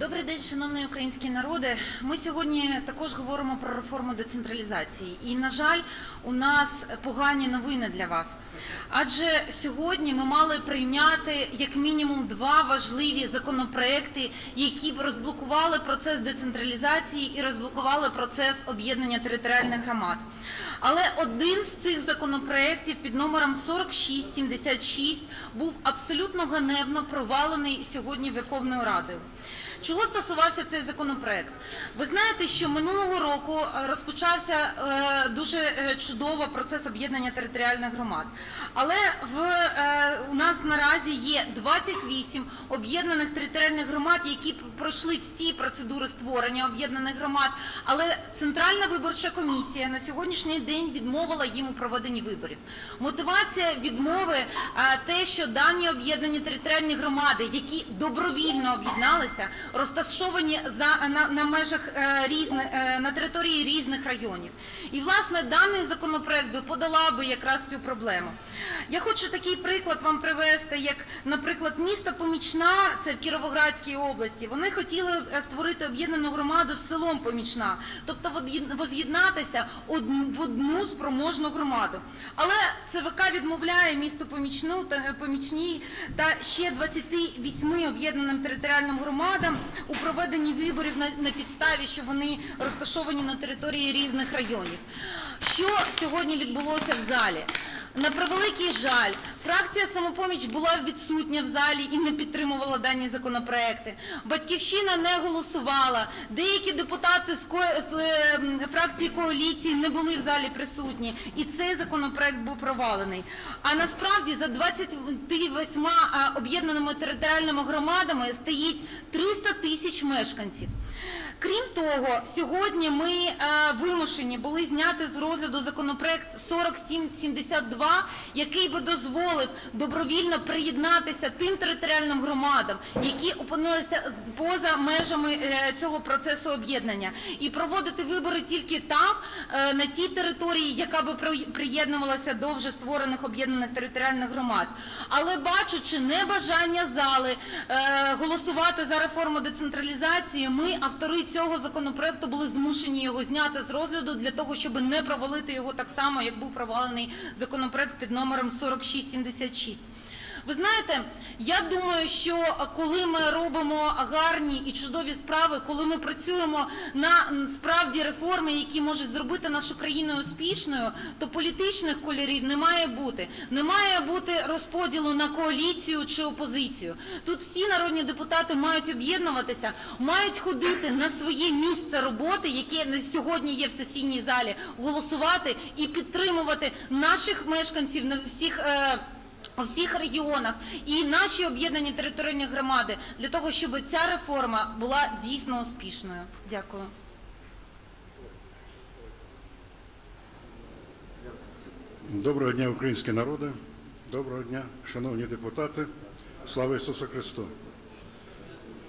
Добрий день, шановний український народи. Ми сьогодні також говоримо про реформу децентралізації. І, на жаль, у нас погані новини для вас. Адже сьогодні ми мали прийняти як мінімум два важливі законопроекти, які б розблокували процес децентралізації і розблокували процес об'єднання територіальних громад. Але один з цих законопроєктів під номером 4676 був абсолютно ганебно провалений сьогодні Верховною Радою. Чого стосувався цей законопроект? Ви знаєте, що минулого року е, розпочався е, дуже е, чудово процес об'єднання територіальних громад. Але в, у нас наразі є 28 об'єднаних територіальних громад, які пройшли всі процедури створення об'єднаних громад. Але Центральна виборча комісія на сьогоднішній день відмовила їм у проведенні виборів. Мотивація відмови те, що дані об'єднані територіальні громади, які добровільно об'єдналися, розташовані за на, на межах е, різних е, на території різних районів. І власне даний законопроект би подала би якраз цю проблему. Я хочу такий приклад вам привести, як, наприклад, місто Помічна, це в Кіровоградській області. Вони хотіли е, створити об'єднану громаду з селом Помічна, тобто воз'єднатися в одну спроможну громаду. Але ЦВК відмовляє місту Помічну та е, Помічній та ще 28 об'єднаним територіальним громадам у проведенні виборів на, підставі, що вони розташовані на території різних районів. Що сьогодні відбулося в залі? На превеликий жаль, фракція самопоміч була відсутня в залі і не підтримувала дані законопроекти. Батьківщина не голосувала. Е, депутати з, е, фракції коаліції не були в залі присутні, і цей законопроект був провалений. А насправді за 28 а, об'єднаними територіальними громадами стоїть 300 тисяч мешканців. Крім того, сьогодні ми е, вимушені були зняти з розгляду законопроект 4772, який би дозволив добровільно приєднатися тим територіальним громадам, які опинилися поза межами е, цього процесу об'єднання, і проводити вибори тільки там, е, на тій території, яка би приєднувалася до вже створених об'єднаних територіальних громад. Але бачачи небажання зали голосувати за реформу децентралізації, ми, автори цього законопроекту, були змушені його зняти з розгляду для того, щоб не провалити його так само, як був провалений законопроект під номером 4676. Ви знаєте, я думаю, що коли ми робимо гарні і чудові справи, коли ми працюємо на справді реформи, які можуть зробити нашу країну успішною, то політичних кольорів не має бути. Не має бути розподілу на коаліцію чи опозицію. Тут всі народні депутати мають об'єднуватися, мають ходити на своє місце роботи, яке сьогодні є в сесійній залі, голосувати і підтримувати наших мешканців на всіх. Е, у всіх регіонах і наші об'єднані територіальні громади для того, щоб ця реформа була дійсно успішною. Дякую. Доброго дня, українські народи, доброго дня, шановні депутати, слава Ісусу Христу.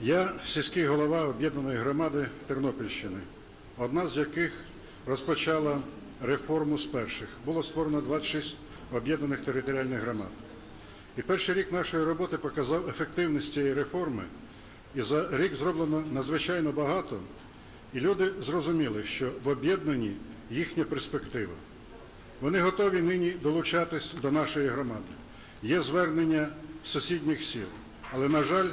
Я сільський голова об'єднаної громади Тернопільщини, одна з яких розпочала реформу з перших. Було створено 26 об'єднаних територіальних громад. І перший рік нашої роботи показав ефективність цієї реформи, і за рік зроблено надзвичайно багато, і люди зрозуміли, що в об'єднанні їхня перспектива. Вони готові нині долучатись до нашої громади. Є звернення сусідніх сіл. Але, на жаль,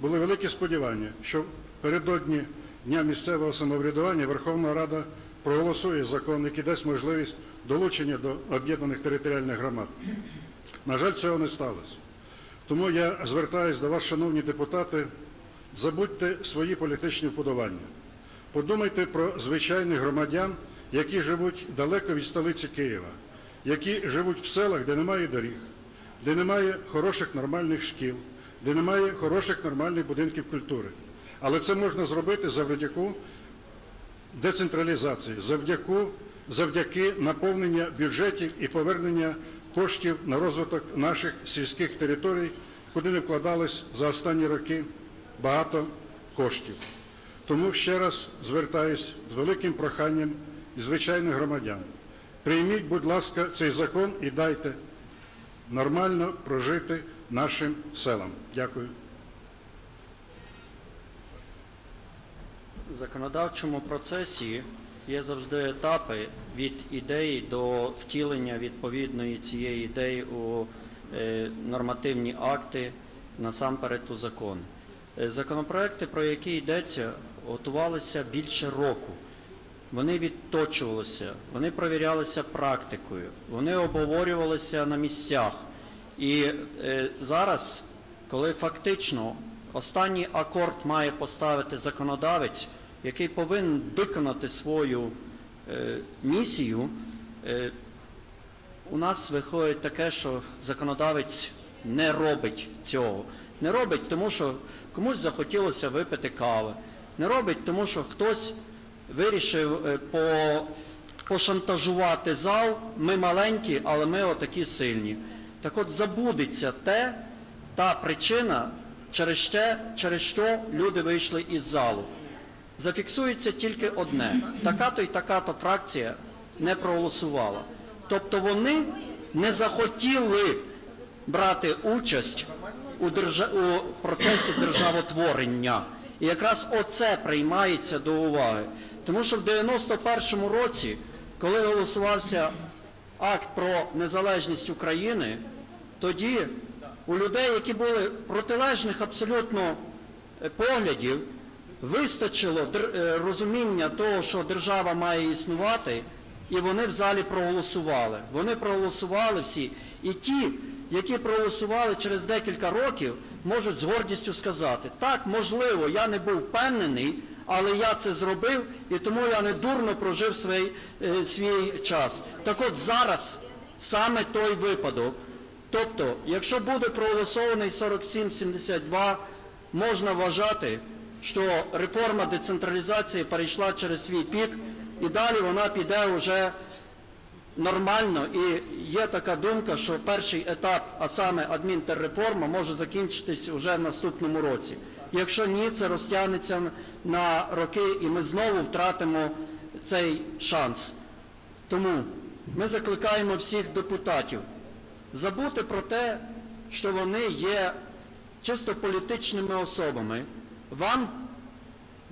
були великі сподівання, що передодні Дня місцевого самоврядування Верховна Рада проголосує закон, який дасть можливість долучення до об'єднаних територіальних громад. На жаль, цього не сталося. Тому я звертаюся до вас, шановні депутати, забудьте свої політичні вподобання. Подумайте про звичайних громадян, які живуть далеко від столиці Києва, які живуть в селах, де немає доріг, де немає хороших нормальних шкіл, де немає хороших нормальних будинків культури. Але це можна зробити завдяки децентралізації, завдяки, завдяки наповнення бюджетів і повернення коштів на розвиток наших сільських територій, куди не вкладались за останні роки багато коштів. Тому ще раз звертаюсь з великим проханням і звичайних громадян. Прийміть, будь ласка, цей закон і дайте нормально прожити нашим селам. Дякую. Законодавчому процесі є завжди етапи від ідеї до втілення відповідної цієї ідеї у е, нормативні акти, насамперед у закон. Е, Законопроекти, про які йдеться, готувалися більше року. Вони відточувалися, вони провірялися практикою, вони обговорювалися на місцях. І е, зараз, коли фактично останній акорд має поставити законодавець, який повинен виконати свою е, місію, е, у нас виходить таке, що законодавець не робить цього. Не робить, тому що комусь захотілося випити кави. Не робить, тому що хтось вирішив е, по, пошантажувати зал. Ми маленькі, але ми отакі сильні. Так от забудеться те, та причина, через що люди вийшли із залу. Зафіксується тільки одне. Така-то і така-то фракція не проголосувала. Тобто вони не захотіли брати участь у, держа... у процесі державотворення. І якраз оце приймається до уваги. Тому що в 91-му році, коли голосувався акт про незалежність України, тоді у людей, які були протилежних абсолютно е, поглядів, вистачило е, розуміння того, що держава має існувати, і вони в залі проголосували. Вони проголосували всі. І ті, які проголосували через декілька років, можуть з гордістю сказати, так, можливо, я не був впевнений, але я це зробив, і тому я не дурно прожив свій, е, свій час. Так от зараз саме той випадок. Тобто, якщо буде проголосований 4772, можна вважати, що реформа децентралізації перейшла через свій пік, і далі вона піде вже нормально. І є така думка, що перший етап, а саме адмінтерреформа, може закінчитись вже в наступному році. Якщо ні, це розтягнеться на роки, і ми знову втратимо цей шанс. Тому ми закликаємо всіх депутатів забути про те, що вони є чисто політичними особами. Вам,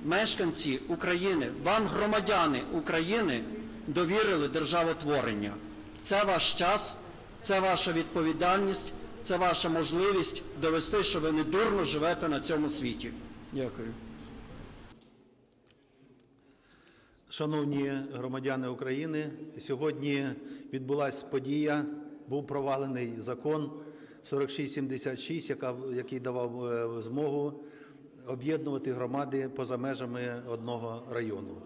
мешканці України, вам, громадяни України, довірили державотворення. Це ваш час, це ваша відповідальність, це ваша можливість довести, що ви не дурно живете на цьому світі. Дякую. Шановні громадяни України, сьогодні відбулася подія, був провалений закон 4676, який давав е, змогу об'єднувати громади поза межами одного району.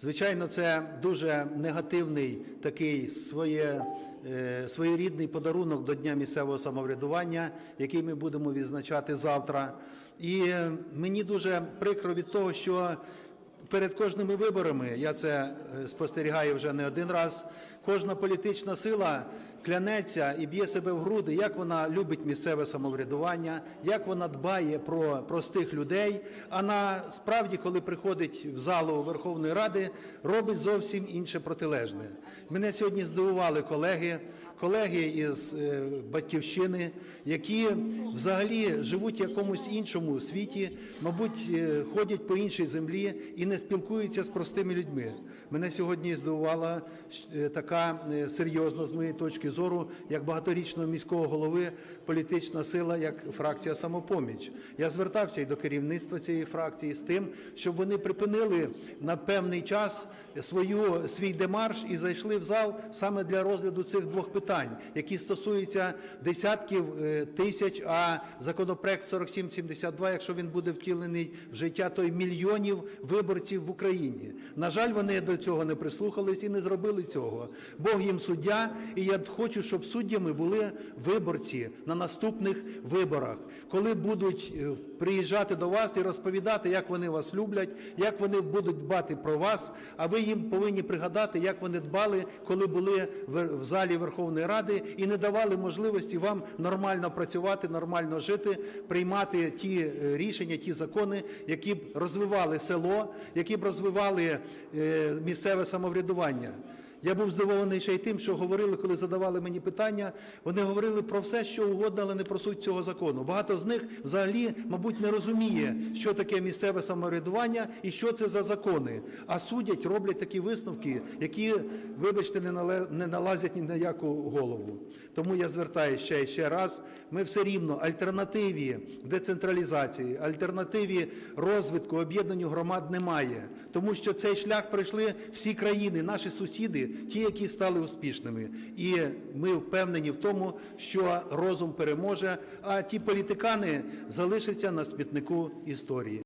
Звичайно, це дуже негативний такий своє, е, своєрідний подарунок до Дня місцевого самоврядування, який ми будемо відзначати завтра. І е, мені дуже прикро від того, що перед кожними виборами, я це е, спостерігаю вже не один раз, кожна політична сила клянеться і б'є себе в груди, як вона любить місцеве самоврядування, як вона дбає про простих людей. А насправді, коли приходить в залу Верховної Ради, робить зовсім інше протилежне. Мене сьогодні здивували колеги колеги із е, батьківщини, які взагалі живуть в якомусь іншому світі, мабуть, е, ходять по іншій землі і не спілкуються з простими людьми. Мене сьогодні здивувала е, така е, серйозна, з моєї точки зору, як багаторічного міського голови, політична сила, як фракція самопоміч. Я звертався і до керівництва цієї фракції з тим, щоб вони припинили на певний час свою свій демарш і зайшли в зал саме для розгляду цих двох питань, які стосуються десятків е, тисяч. А законопроект 4772, якщо він буде втілений в життя, то й мільйонів виборців в Україні. На жаль, вони до цього не прислухались і не зробили цього. Бог їм суддя, і я хочу, щоб суддями були виборці на наступних виборах, коли будуть е, приїжджати до вас і розповідати, як вони вас люблять, як вони будуть дбати про вас. А ви їм повинні пригадати, як вони дбали, коли були в залі Верховної Ради і не давали можливості вам нормально працювати, нормально жити, приймати ті е, рішення, ті закони, які б розвивали село, які б розвивали е, місцеве самоврядування. Я був здивований ще й тим, що говорили, коли задавали мені питання, вони говорили про все, що угодно, але не про суть цього закону. Багато з них взагалі, мабуть, не розуміє, що таке місцеве самоврядування і що це за закони. А судять, роблять такі висновки, які, вибачте, не, нале- не налазять ні на яку голову. Тому я звертаюся ще і ще раз. Ми все рівно альтернативі децентралізації, альтернативі розвитку, об'єднанню громад немає. Тому що цей шлях пройшли всі країни, наші сусіди, ті, які стали успішними. І ми впевнені в тому, що розум переможе, а ті політикани залишаться на смітнику історії.